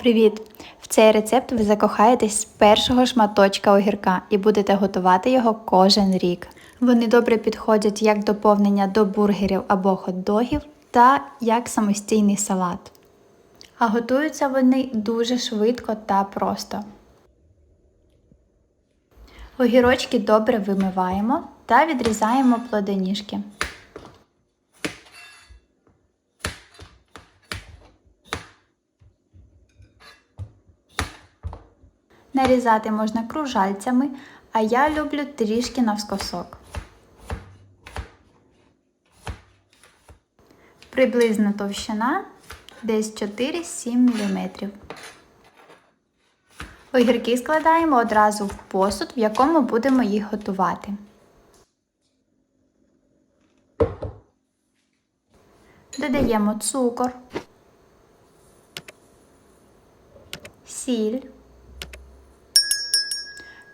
Привіт! В цей рецепт ви закохаєтесь з першого шматочка огірка і будете готувати його кожен рік. Вони добре підходять як доповнення до бургерів або хот-догів та як самостійний салат. А готуються вони дуже швидко та просто. Огірочки добре вимиваємо та відрізаємо плодоніжки. Нарізати можна кружальцями, а я люблю трішки навскосок. Приблизна товщина десь 4-7 мм. Огірки складаємо одразу в посуд, в якому будемо їх готувати. Додаємо цукор, сіль,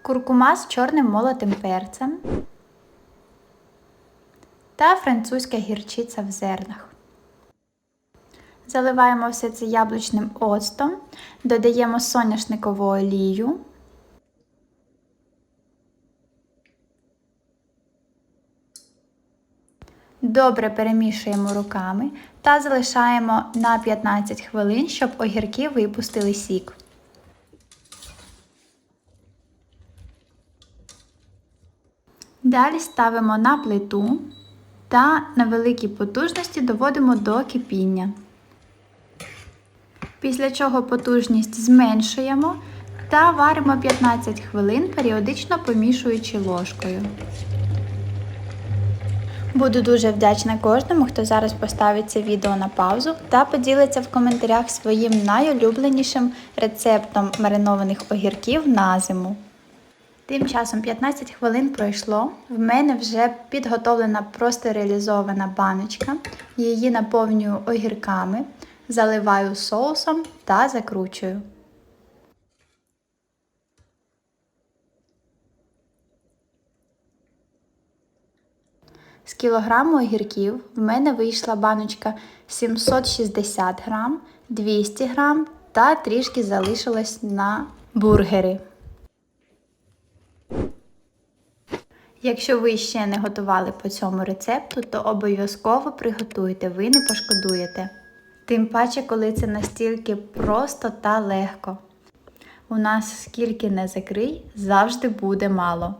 куркума з чорним молотим перцем та французька гірчиця в зернах. Заливаємо все це яблучним оцтом, додаємо соняшникову олію. Добре перемішуємо руками та залишаємо на 15 хвилин, щоб огірки випустили сік. Далі ставимо на плиту та на великій потужності доводимо до кипіння. Після чого потужність зменшуємо та варимо 15 хвилин, періодично помішуючи ложкою. Буду дуже вдячна кожному, хто зараз поставить це відео на паузу та поділиться в коментарях своїм найулюбленішим рецептом маринованих огірків на зиму. Тим часом 15 хвилин пройшло. В мене вже підготовлена простерилізована баночка. Її наповнюю огірками, заливаю соусом та закручую. З кілограму огірків в мене вийшла баночка 760 грам, 200 грам та трішки залишилось на бургери. Якщо ви ще не готували по цьому рецепту, то обов'язково приготуйте, ви не пошкодуєте. Тим паче, коли це настільки просто та легко. У нас скільки не закрий, завжди буде мало.